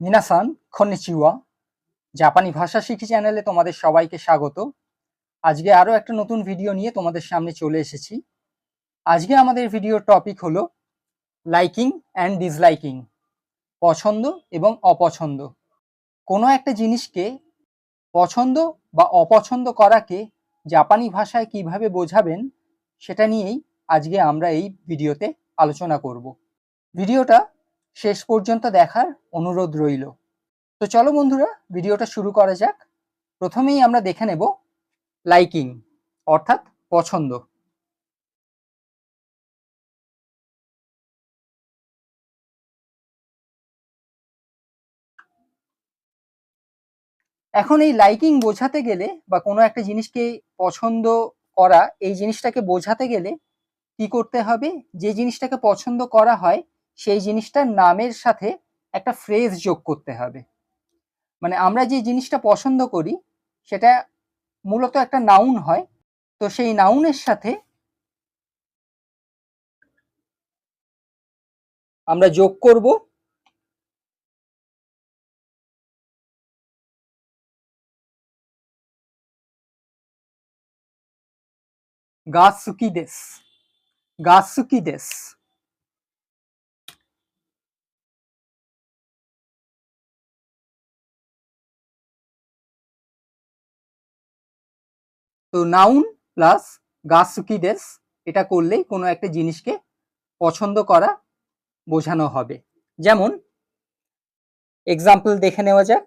মিনাসান খনিচিওয়া জাপানি ভাষা শিখি চ্যানেলে তোমাদের সবাইকে স্বাগত। আজকে আরও একটা নতুন ভিডিও নিয়ে তোমাদের সামনে চলে এসেছি। আজকে আমাদের ভিডিওর টপিক হলো লাইকিং অ্যান্ড ডিসলাইকিং পছন্দ এবং অপছন্দ। কোনো একটা জিনিসকে পছন্দ বা অপছন্দ করাকে জাপানি ভাষায় কীভাবে বোঝাবেন, সেটা নিয়েই আজকে আমরা এই ভিডিওতে আলোচনা করব। ভিডিওটা শেষ পর্যন্ত দেখার অনুরোধ রইল। তো চলো বন্ধুরা, ভিডিওটা শুরু করা যাক। প্রথমেই আমরা দেখে নেব লাইকিং অর্থাৎ পছন্দ। এখন এই লাইকিং বোঝাতে গেলে বা কোনো একটা জিনিসকে পছন্দ করা, এই জিনিসটাকে বোঝাতে গেলে কি করতে হবে? যে জিনিসটাকে পছন্দ করা হয় সেই জিনিসটার নামের সাথে একটা ফ্রেজ যোগ করতে হবে। মানে আমরা যে জিনিসটা পছন্দ করি, সেটা মূলত একটা নাউন হয়। তো সেই নাউনের সাথে আমরা যোগ করব। গাছুকি দেশ। তো নাউন প্লাস দেশ এটা করলেই কোনো একটা জিনিসকে পছন্দ করা বোঝানো হবে। যেমন এক্সাম্পল দেখে নেওয়া যাক।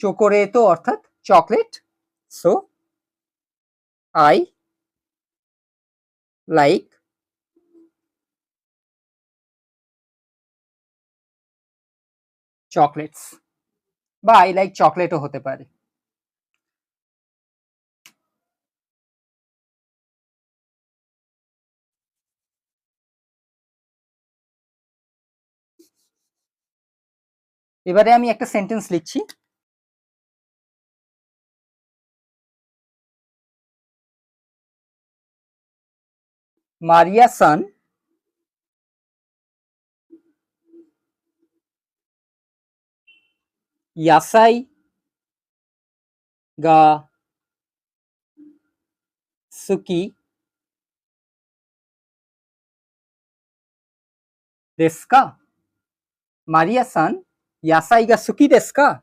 চোকোরেতো অর্থাৎ chocolate. So I like chocolates বা আই লাইক চকলেটও হতে পারে। এবারে আমি একটা সেন্টেন্স লিখছি। Maria Sun Yasai ga suki ですかマリアさん、野菜が好きですか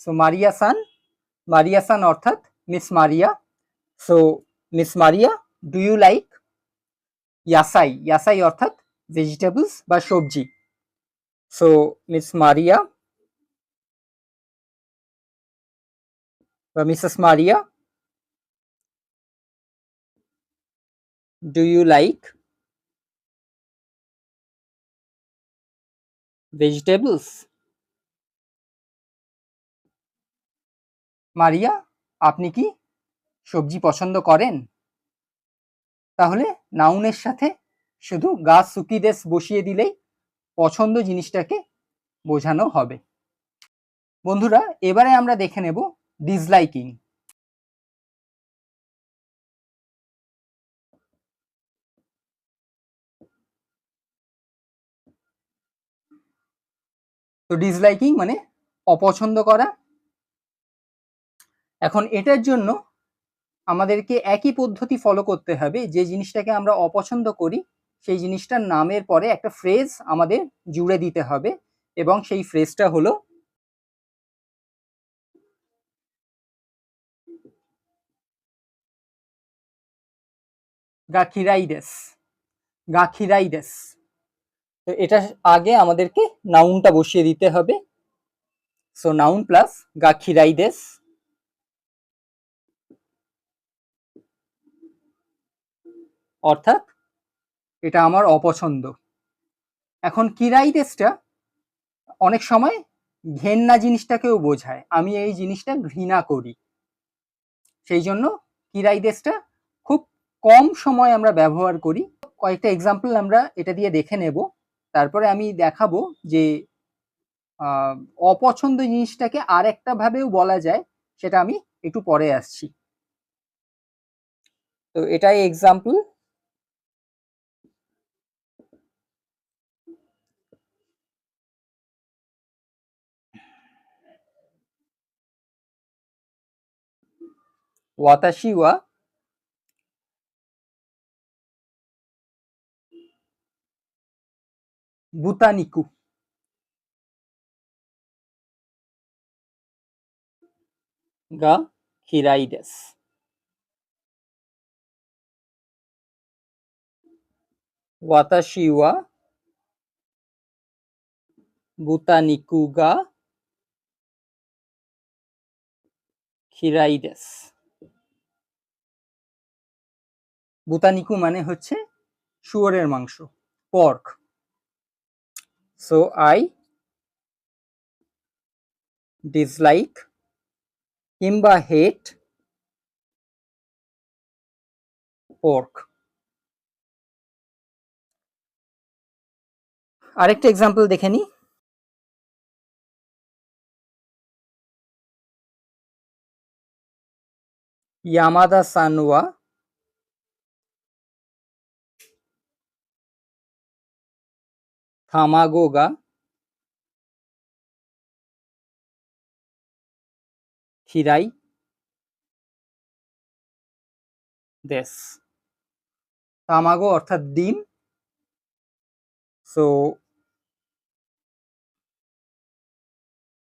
so Maria সান মারিয়া সান অর্থাৎ miss Maria so miss Maria do you like ইয়াসাই ইয়াসাই অর্থাৎ ভেজিটেবলস বা সবজি? সো মিস মারিয়া বা Mrs Maria do you like vegetables Maria, আপনি কি সবজি পছন্দ করেন? তাহলে নাউনের সাথে শুধু গা সুকিদেশ বসিয়ে দিলেই পছন্দ জিনিসটাকে বোঝানো হবে। বন্ধুরা, এবারে আমরা দেখে নেব ডিসলাইকিং তো ডিসলাইকিং মানে অপছন্দ করা এখন এটার জন্য আমাদেরকে একই পদ্ধতি ফলো করতে হবে। যে জিনিসটাকে আমরা অপছন্দ করি, সেই জিনিসটার নামের পরে একটা ফ্রেজ আমাদের জুড়ে দিতে হবে এবং সেই ফ্রেজটা হলো গাখিরাইডেস গাখিরাইডেস। তো এটা আগে আমাদেরকে নাউনটা বসিয়ে দিতে হবে। সো নাউন প্লাস গাখিরাইডেস। অর্থাৎ এটা আমার অপছন্দ। এখন কিরাইডেসটা অনেক সময় ঘেন্না জিনিসটাকেও বোঝায়। আমি এই জিনিসটা ঘৃণা করি। সেই জন্য কিরাইডেসটা খুব কম সময় আমরা ব্যবহার করি। কয়েকটা এক্সাম্পল আমরা এটা দিয়ে দেখে নেব। তারপরে আমি দেখাবো যে অপছন্দ জিনিসটাকে আর একটা বলা যায়, সেটা আমি একটু পরে আসছি। তো এটাই এক্সাম্পল ওয়াতাশি ওয়া বুতানিকু গা খিরাইডেস ওয়াতাশি ওয়া বুতানিকু গা খিরাইডেস বুতানিকু মানে হচ্ছে শুয়োরের মাংস পর্ক সো আই ডিসলাইক কিংবা হেট পর্ক আরেকটা এক্সাম্পল দেখে নি। ইয়ামাদা সানওয়া থামাগো গা খিরাই দেশ তামাগো অর্থাৎ ডিম সো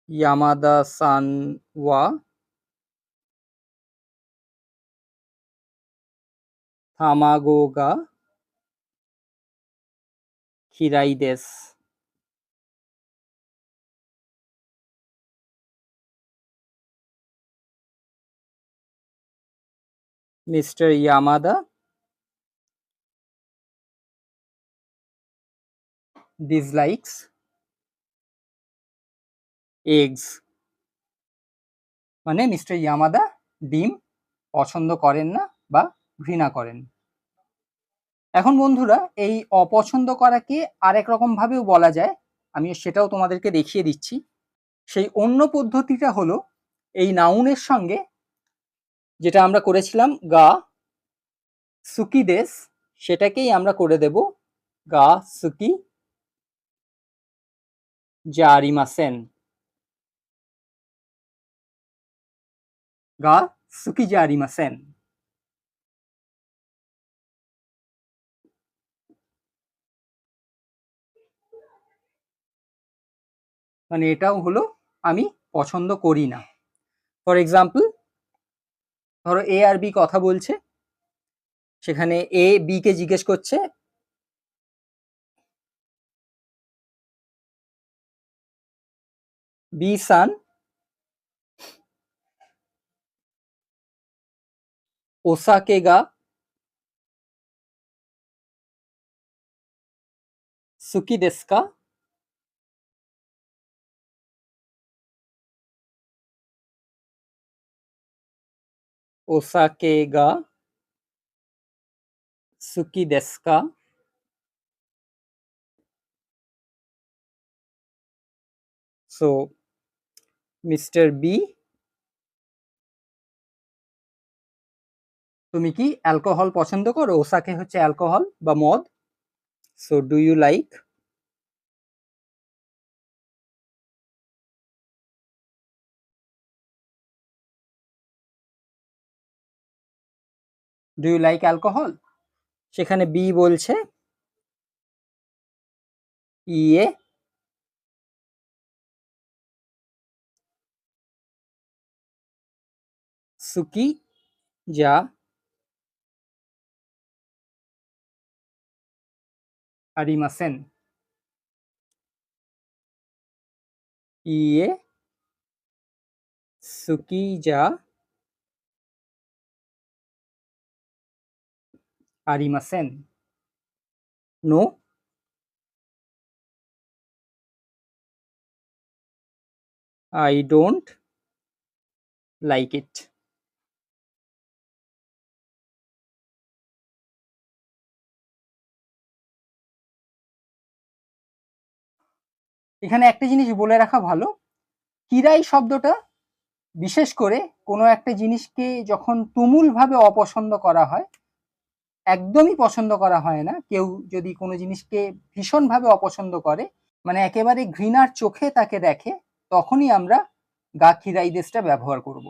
ইয়ামাদা সান ওয়া থামাগো গা খিরাই দেশ Mr. Yamada dislikes eggs মানে মিস্টার ইয়ামাদা ডিম পছন্দ করেন না বা ঘৃণা করেন। এখন বন্ধুরা, এই অপছন্দ করাকে আরেক রকম ভাবেও বলা যায়। আমি সেটাও তোমাদেরকে দেখিয়ে দিচ্ছি। সেই অন্য পদ্ধতিটা হলো, এই নাউনের সঙ্গে যেটা আমরা করেছিলাম, গা সুকি দেশ সেটাকেই আমরা করে দেব, গা সুকি জারিমাসেন। গা সুকি জারিমাসেন। মানে এটাও হলো আমি পছন্দ করি না। ফর এক্সাম্পল ধরো এ আর বি কথা বলছে, সেখানে এ বি কে জিজ্ঞেস করছে বি সান ওসাকে গা সুকি দেস্কা ওসাকে গা সুকি দেস্কা সো মিস্টার বি তুমি কি অ্যালকোহল পছন্দ করো? ওসাকে হচ্ছে অ্যালকোহল বা মদ? So do you like do you like alcohol সেখানে বি বলছে ইয়ে সুকি যা আরিমাসেন ইয়ে সুকি যা আরিমাসেন no I don't like it এখানে একটা জিনিস বলে রাখা ভালো। কিরাই শব্দটা বিশেষ করে কোনো একটা জিনিসকে যখন তুমুলভাবে অপছন্দ করা হয় একদমই পছন্দ করা হয় না। কেউ যদি কোনো জিনিসকে ভীষণভাবে অপছন্দ করে মানে একেবারে ঘৃণার চোখে তাকে দেখে, তখনই আমরা গা খিরাইদেশটা ব্যবহার করব।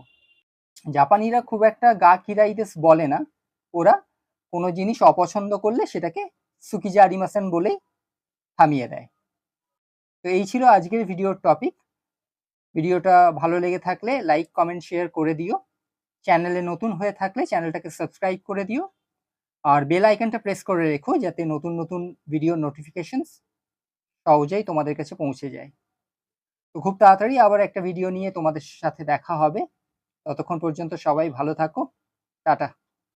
জাপানিরা খুব একটা গা খিরাইদেশ বলে না। ওরা কোনো জিনিস অপছন্দ করলে সেটাকে সুকিজা আরিমাসেন বলেই থামিয়ে দেয়। তো এই ছিল আজকের ভিডিওর টপিক। ভিডিওটা ভালো লেগে থাকলে লাইক, কমেন্ট, শেয়ার করে দিও। চ্যানেলে নতুন হয়ে থাকলে চ্যানেলটাকে সাবস্ক্রাইব করে দিও। আর বেল আইকনটা প্রেস করে রেখো যাতে নতুন নতুন ভিডিও নোটিফিকেশনস সহজেই তোমাদের কাছে পৌঁছে যায়। তো খুব তাড়াতাড়ি আবার একটা ভিডিও নিয়ে তোমাদের সাথে দেখা হবে। ততক্ষণ পর্যন্ত সবাই ভালো থাকো। টাটা।